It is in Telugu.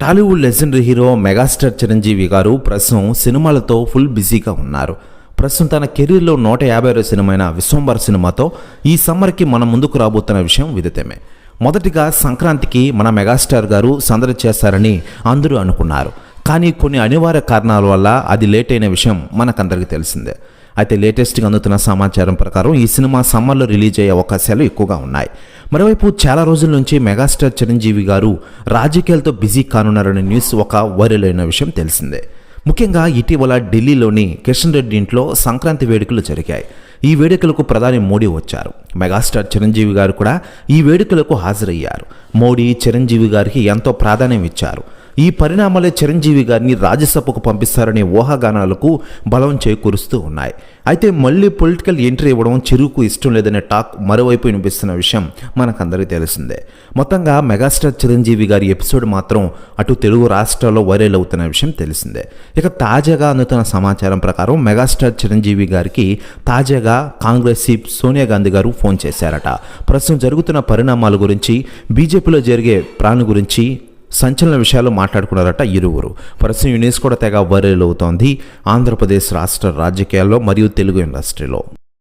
Tollywood legendary hero megastar Chiranjeevi గారు ప్రస్తుతం సినిమాలతో ఫుల్ బిజీగా ఉన్నారు. ప్రస్తుతం తన కెరీర్లో నూట యాభై ఆరో సినిమైన విశ్వంబర్ సినిమాతో ఈ సమ్మర్కి మన ముందుకు రాబోతున్న విషయం విదితమే. మొదటిగా సంక్రాంతికి మన మెగాస్టార్ గారు సందడి చేస్తారని అందరూ అనుకున్నారు. కానీ కొన్ని అనివార్య కారణాల వల్ల అది లేట్ అయిన విషయం మనకందరికీ తెలిసిందే. అయితే లేటెస్ట్గా అందుతున్న సమాచారం ప్రకారం ఈ సినిమా సమ్మర్లో రిలీజ్ అయ్యే అవకాశాలు ఎక్కువగా ఉన్నాయి. మరోవైపు చాలా రోజుల నుంచి మెగాస్టార్ చిరంజీవి గారు రాజకీయాలతో బిజీ కానున్నారనే న్యూస్ ఒక వైరల్ అయిన విషయం తెలిసిందే. ముఖ్యంగా ఇటీవల ఢిల్లీలోని కిషన్ రెడ్డి ఇంట్లో సంక్రాంతి వేడుకలు జరిగాయి. ఈ వేడుకలకు ప్రధాని మోడీ వచ్చారు. మెగాస్టార్ చిరంజీవి గారు కూడా ఈ వేడుకలకు హాజరయ్యారు. మోడీ చిరంజీవి గారికి ఎంతో ప్రాధాన్యం ఇచ్చారు. ఈ పరిణామాలే చిరంజీవి గారిని రాజ్యసభకు పంపిస్తారనే ఊహాగానాలకు బలం చేకూరుస్తూ ఉన్నాయి. అయితే మళ్ళీ పొలిటికల్ ఎంట్రీ ఇవ్వడం చిరుకు ఇష్టం లేదనే టాక్ మరోవైపు వినిపిస్తున్న విషయం మనకందరికీ తెలిసిందే. మొత్తంగా మెగాస్టార్ చిరంజీవి గారి ఎపిసోడ్ మాత్రం అటు తెలుగు రాష్ట్రాల్లో వైరల్ అవుతున్న విషయం తెలిసిందే. ఇక తాజాగా అందుతున్న సమాచారం ప్రకారం మెగాస్టార్ చిరంజీవి గారికి తాజాగా కాంగ్రెస్ చీఫ్ సోనియా గాంధీ గారు ఫోన్ చేశారట. ప్రస్తుతం జరుగుతున్న పరిణామాల గురించి బీజేపీలో జరిగే ప్రాణు గురించి సంచలన విషయాలు మాట్లాడుకున్నారట ఇరువురు. ప్రస్తుతం ఈ కూడా తెగ వైరల్ అవుతోంది ఆంధ్రప్రదేశ్ రాష్ట్ర రాజకీయాల్లో మరియు తెలుగు ఇండస్ట్రీలో.